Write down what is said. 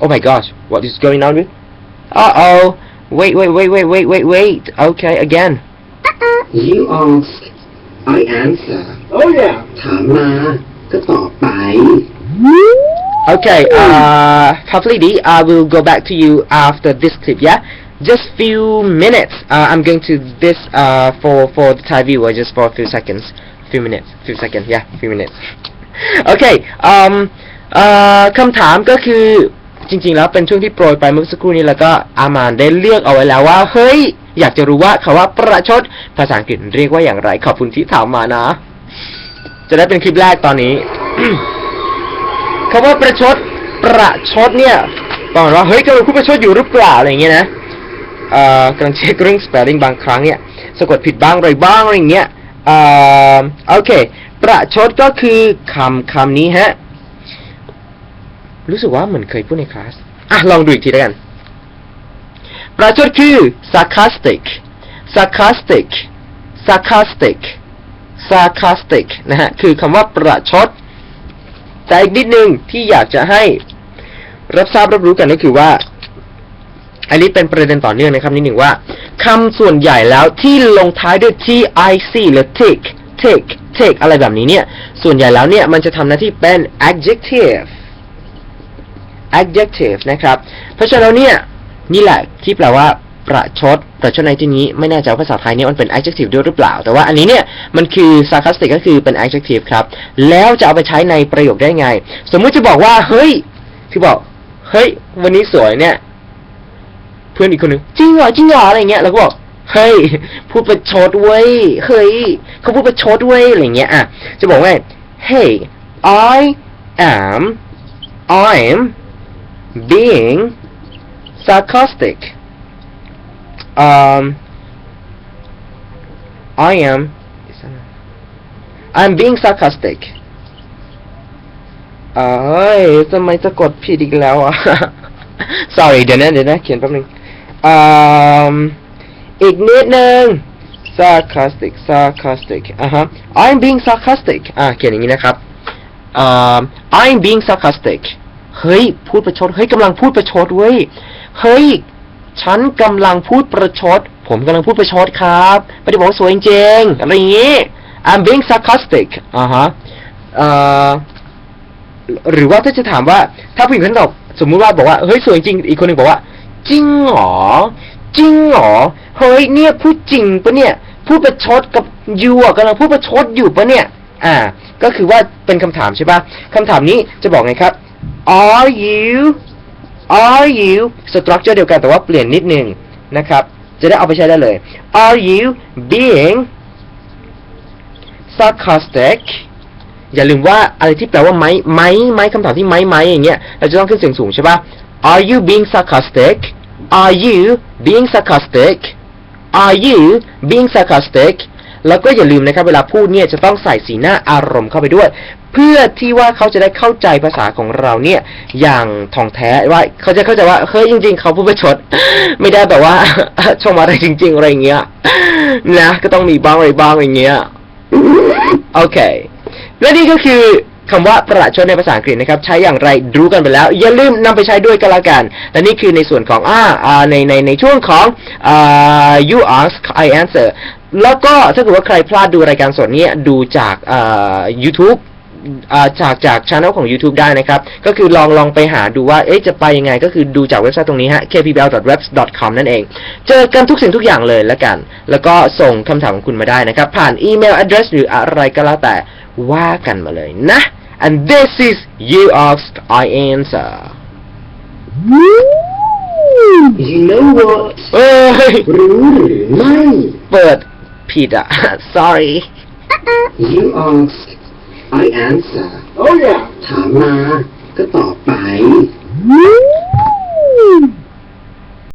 Oh my gosh, what is going on with? Uh oh. Wait, wait, wait, wait, wait, wait, wait. Okay, again. You ask I answer Oh yeah. ถามมาก็ตอบไป Okay, uh, Kaflidi, I will go back to you after this clip, yeah? Just few minutes. Uh, I'm going to this, uh, for, for the Thai viewer, just for a few seconds. Few minutes. Few seconds, yeah, few minutes. Okay, um, uh, คำถามก็คือ จริง ๆ แล้วเป็นช่วงที่โปรยไปเมื่อสักครู่นี้แล้วก็อามานได้เลือกเอาไว้แล้วว่า เฮ้ย อยากจะรู้ว่าคำว่าประชดภาษาอังกฤษเรียกว่าอย่างไร ขอบคุณที่ถามมานะ จะได้เป็นคลิปแรกตอนนี้คำว่าประชด ประชดเนี่ยตอนว่าเฮ้ยกำลังพูดประชดอยู่หรือเปล่าอะไรอย่างเงี้ยนะเอ่อกำลังเช็คเรื่อง spelling บางครั้งเนี่ยสะกดผิดบ้างอะไรบ้างอะไรอย่างเงี้ยเอ่อโอเค ประชดก็คือคำคำนี้ฮะ รู้สึกว่าเหมือนเคยพูดในคลาส อะ ลองดูอีกทีแล้วกัน ประชดคือ sarcastic sarcastic sarcastic sarcastic นะฮะ คือคำว่าประชด แต่อีกนิดนึงที่อยากจะให้รับทราบรับรู้กันก็คือว่า อันนี้เป็นประเด็นต่อเนื่องนะครับนิดหนึ่งว่าคำส่วนใหญ่แล้วที่ลงท้ายด้วย tic หรือ tick tick tick อะไรแบบนี้เนี่ย ส่วนใหญ่แล้วเนี่ย มันจะทำหน้าที่เป็น adjective adjective นะครับ เพราะฉะนั้นเนี่ยนี่แหละที่แปลว่าประชดประชดในที่นี้ไม่แน่ใจว่าภาษาไทยเนี่ยมันเป็น adjective ด้วยหรือเปล่า แต่ว่าอันนี้เนี่ยมันคือ sarcastic ก็คือเป็น adjective ครับ แล้วจะเอาไปใช้ในประโยคได้ไง สมมุติจะบอกว่า เฮ้ยที่บอก เฮ้ย วันนี้สวยเนี่ย เพื่อนอีกคนหนึ่งจริงเหรอจริงเหรออะไรเงี้ยแล้วก็บอกเฮ้ยพูดประชดเว้ยเฮ้ยเขาพูดประชดเว้ยอะไรเงี้ยอะจะบอกว่า hey I am I'm being sarcastic um I am I'm being sarcastic เอ้ยทำไมจะกดผิดอีกแล้วอ่ะ sorry เดี๋ยวนะเดี๋ยวนะเขียนแป๊บนึงอืมอีกนิดนึง sarcastic sarcastic อ่ะฮะ I'm being sarcastic อ่ะเขียนอย่างนี้นะครับอืม I'm being sarcastic เฮ้ย พูดประชด เฮ้ยกำลังพูดประชดเว้ย เฮ้ย ฉันกำลังพูดประชด ผมกำลังพูดประชดครับไม่ได้บอกว่าสวยจริงๆอะไรอย่างงี้ I'm being sarcastic อ่าฮะหรือว่าถ้าจะถามว่า ถ้าผู้หญิงคนนั้นตอบสมมุติว่าบอกว่า เฮ้ยสวยจริง อีกคนหนึ่งบอกว่า จริงเหรอ จริงเหรอ เฮ้ยเนี่ยพูดจริงปะเนี่ย พูดประชดกับยูอะกำลังพูดประชดอยู่ปะเนี่ย อ่า ก็คือว่าเป็นคำถามใช่ปะคำถามนี้จะบอกไงครับ are you are you structure เดียวกันแต่ว่าเปลี่ยนนิดนึงนะครับ จะได้เอาไปใช้ได้เลย are you being sarcastic อย่าลืมว่าอะไรที่แปลว่าไม้ไม้ไม้คำถามที่ไม้ไม้อย่างเงี้ยเราจะต้องขึ้นเสียงสูงใช่ปะ Are you being sarcastic Are you being sarcastic Are you being sarcastic แล้วก็อย่าลืมนะครับเวลาพูดเนี่ยจะต้องใส่สีหน้าอารมณ์เข้าไปด้วย เพื่อที่ว่าเขาจะได้เข้าใจภาษาของเราเนี่ย อย่างท่องแท้ว่าเขาจะเข้าใจว่าเฮ้ยจริง ๆ เขาพูดประชด ไม่ได้แบบว่าชมอะไรจริง ๆ อะไรเงี้ยนะก็ต้องมีบ้างอะไรบ้างอย่างเงี้ยโอเคและนี่ก็คือ คำว่าประชดในภาษาอังกฤษนะครับ ใช้อย่างไรรู้กันไปแล้ว อย่าลืมนำไปใช้ด้วยกันละกันและนี่คือในส่วนของอ่าในในในช่วงของอ่า you ask I answer แล้วก็ถ้าเกิดว่าใครพลาดดูรายการสดนี้ดูจากอ่า YouTube จากจากช anel ของ YouTube ได้นะครับ ก็คือลองลองไปหาดูว่า เอ๊ะจะไปยังไง ก็คือดูจากเว็บไซต์ตรงนี้ฮะ kpbl.webs.com นั่นเอง เจอกันทุกสิ่งทุกอย่างเลยละกัน แล้วก็ส่งคำถามของคุณมาได้นะครับ ผ่านอีเมล address หรืออะไรก็แล้วแต่ว่ากันมาเลยนะ and this is you asked I answer You know what เอ้ยรู้หรือไม่ เปิดผิดอะ sorry You ask I answer Oh yeah. ถามมา ก็ตอบไป